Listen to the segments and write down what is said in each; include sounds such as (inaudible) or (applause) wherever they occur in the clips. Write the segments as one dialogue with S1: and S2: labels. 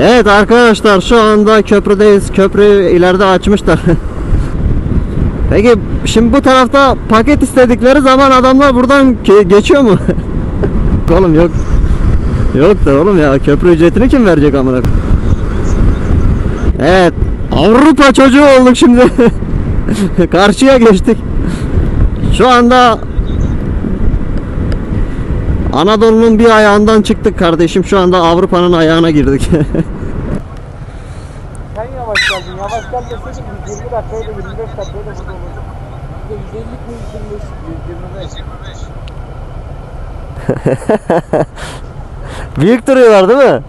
S1: Evet arkadaşlar şu anda köprüdeyiz. Köprü ileride açmışlar. (laughs) Peki şimdi bu tarafta paket istedikleri zaman adamlar buradan ge- geçiyor mu? (laughs) oğlum yok. Yok da oğlum ya köprü ücretini kim verecek amına? Evet. Avrupa çocuğu olduk şimdi. (laughs) Karşıya geçtik. Şu anda Anadolu'nun bir ayağından çıktık kardeşim. Şu anda Avrupa'nın ayağına girdik. (laughs)
S2: Sen yavaş geldin. Yavaş gel deseydin 20 dakikayla 25 dakikayla burada olurdu. Bir de 150 mi 125? 25.
S1: Büyük duruyorlar değil mi?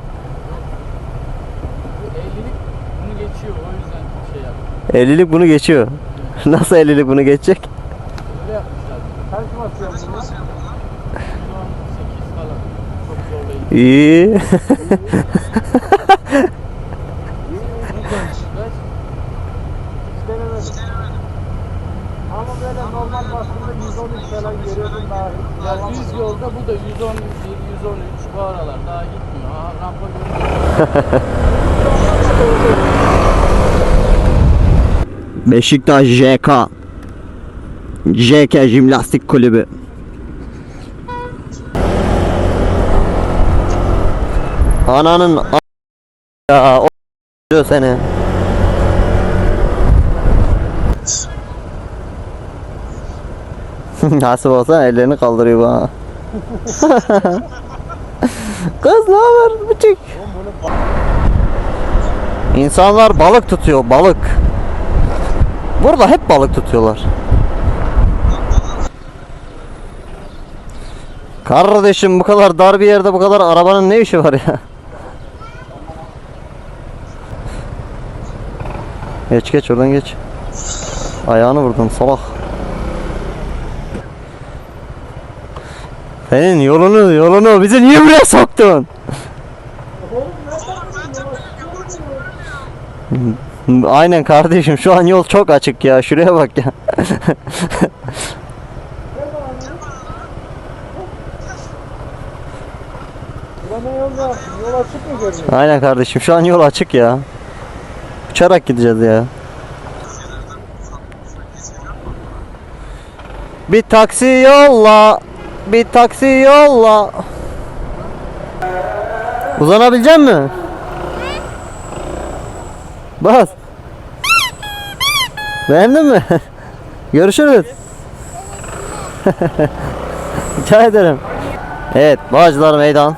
S2: 50'lik bunu geçiyor o yüzden şey yaptım.
S1: 50'lik bunu geçiyor. (laughs) Nasıl 50'lik bunu geçecek?
S2: Öyle yapmışlar. Kaç basıyor bunu? (laughs)
S1: İyi.
S2: Ama böyle normal bastığında 113 falan görüyordum daha. Ya düz yolda bu da 111, 113 bu aralar daha gitmiyor. Aha.
S1: Beşiktaş JK. JK Jimnastik Kulübü. Ananın a- ya o seni. (laughs) Nasıl olsa ellerini kaldırıyor bana. (laughs) Kız ne haber bıçık? İnsanlar balık tutuyor balık. Burada hep balık tutuyorlar. Kardeşim bu kadar dar bir yerde bu kadar arabanın ne işi var ya? Geç geç oradan geç. Ayağını vurdum salak. Senin yolunu yolunu bizi niye buraya soktun? Aynen kardeşim şu an yol çok açık ya şuraya bak ya. Aynen kardeşim şu an yol açık ya. Uçarak gideceğiz ya. Bir taksi yolla. Bir taksi yolla. Uzanabilecek mi? Bas. Beğendin mi? (laughs) Görüşürüz. (laughs) Rica ederim. Evet, Bağcılar Meydan.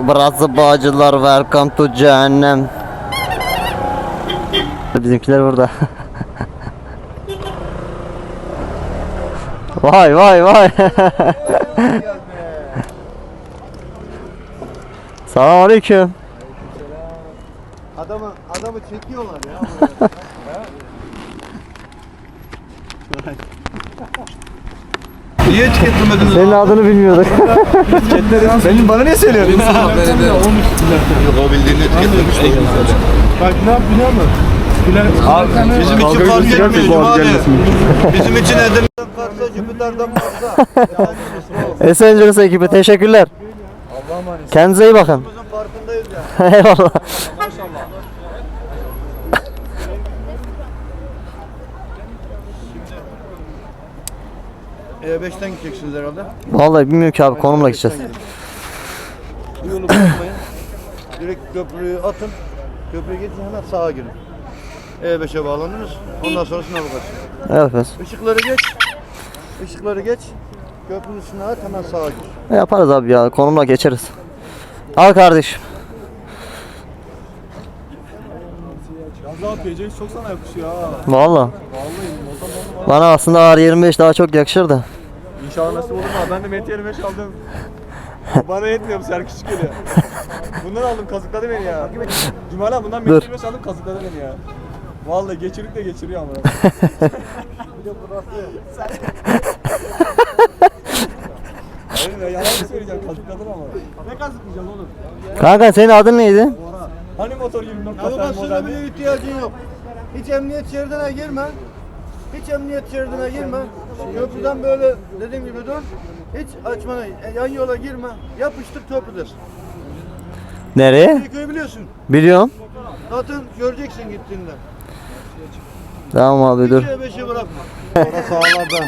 S1: Burası Bağcılar welcome to cehennem. Bizimkiler burada. (laughs) vay vay vay. (laughs) Selam aleyküm.
S3: Adamı adamı çekiyorlar ya. Niye etiketlemediniz?
S1: Senin adını bilmiyorduk. (laughs)
S3: Senin bana ne söylüyorsun? Yok o bildiğini etiketlemiş.
S2: Bak ne yap biliyor musun?
S3: Abi bizim için fark etmiyor abi. Bizim için Edirne'den Kars'a, Jüpiter'den Mars'a.
S1: Esenciles ekibi teşekkürler.
S3: Allah'a emanet.
S1: Kendinize iyi bakın.
S3: Bizim farkındayız ya. (laughs)
S1: Eyvallah.
S3: E5'ten gideceksiniz herhalde.
S1: Vallahi bilmiyorum ki abi konumla gideceğiz.
S3: Bu yolu bırakmayın. Direkt köprüyü atın. Köprüye geçin hemen sağa girin. E5'e bağlanırız. Ondan sonrasına bakarsın.
S1: Evet. evet.
S3: Işıkları geç. Işıkları geç. Köprünün üstüne at hemen sağa gir.
S1: Yaparız abi ya konumla geçeriz. Al kardeşim.
S2: Yalnız abi PCX çok sana yakışıyor ha.
S1: Vallahi.
S2: Vallahi
S1: Bana aslında R25 daha çok yakışır da.
S2: İnşallah nasip olur mu? Ben de Mete 25 aldım. (laughs) Bana yetmiyor bu sefer küçük geliyor. Bundan aldım kazıkladı beni ya. Cumali abi bundan
S1: Dur.
S2: Mete 25 aldım kazıkladı beni ya. Vallahi geçirip de geçiriyor ama. (laughs) Hayır ya yalan mı söyleyeceğim kazıkladın ama. Ne kazıklayacağım oğlum?
S1: Kanka senin adın neydi?
S2: Hani motor 20
S3: Navigasyona bile ihtiyacın yok. Hiç emniyet şeridine girme. Hiç emniyet şeridine girme. Köprüden böyle dediğim gibi dur. Hiç açmana, yan yola girme. Yapıştır köprüdür.
S1: Nereye?
S3: Köyü biliyorsun.
S1: Biliyorum.
S3: Zaten göreceksin gittiğinde.
S1: Tamam abi dur.
S3: Beşe bırakma. Sağlarda.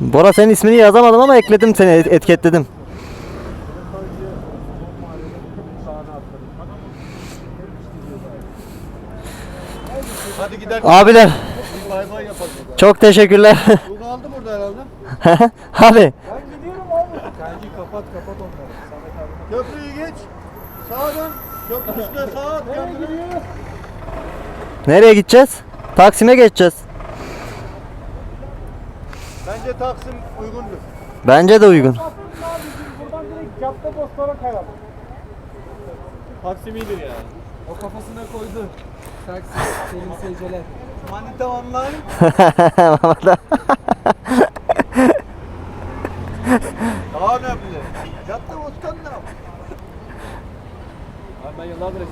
S1: Bora senin ismini yazamadım ama ekledim seni et- etiketledim.
S3: Hadi gidelim.
S1: Abiler
S3: Bir bay bay yapalım.
S1: çok teşekkürler. (laughs)
S3: Bu kaldı burada herhalde. (laughs)
S1: Hadi.
S3: Ben gidiyorum abi. Kanki kapat kapat onları. Köprüyü geç. Sağa dön. Köprü üstüne sağa at kendini.
S1: Nereye gideceğiz? Taksim'e geçeceğiz.
S3: Bence Taksim uygundur.
S1: Bence de uygun.
S2: Buradan direkt Capta Bostor'a kayalım.
S4: Taksim iyidir ya. O kafasına koydu. Taksim, Selim Seyceler.
S3: Manita online. (laughs) Daha önemli. Cadde Bostan ne yap?
S4: Abi ben yıllardır.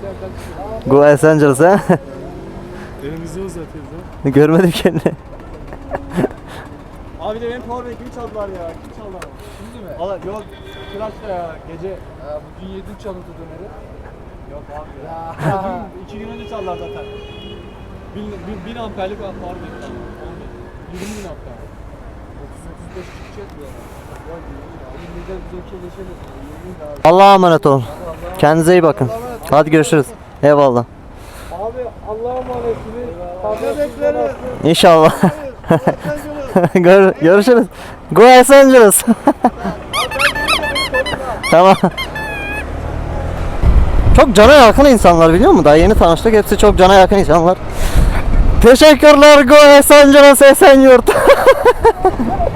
S1: Go Angeles ha?
S4: Elimizi uzatıyoruz ha.
S1: Görmedim kendini.
S4: Abi de benim powerbank'imi çaldılar ya. Kim çaldı ama? Şimdi mi? Valla yok. Kıraçta ya gece. Ya bugün yedin çalıntı döneri. Yok abi ya. dün, iki gün önce çaldılar zaten. Bin, bin, bin amperlik powerbank çaldı. 20 bin amper. 30-35 çıkacak bu Abi abi.
S1: Allah'a emanet olun. Kendinize iyi bakın. Hadi görüşürüz. Eyvallah.
S2: Abi Allah'a emanetsiniz.
S3: Bebekleri.
S1: İnşallah. (laughs) Gör, görüşürüz. Go Los Angeles. (laughs) tamam. Çok cana yakın insanlar biliyor musun? Daha yeni tanıştık. Hepsi çok cana yakın insanlar. Teşekkürler Go Los Angeles Esenyurt. (laughs)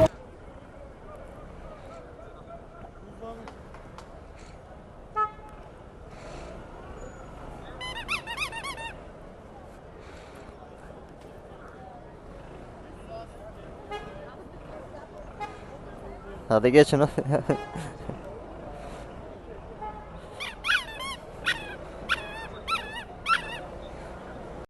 S1: Hadi geçin. (laughs)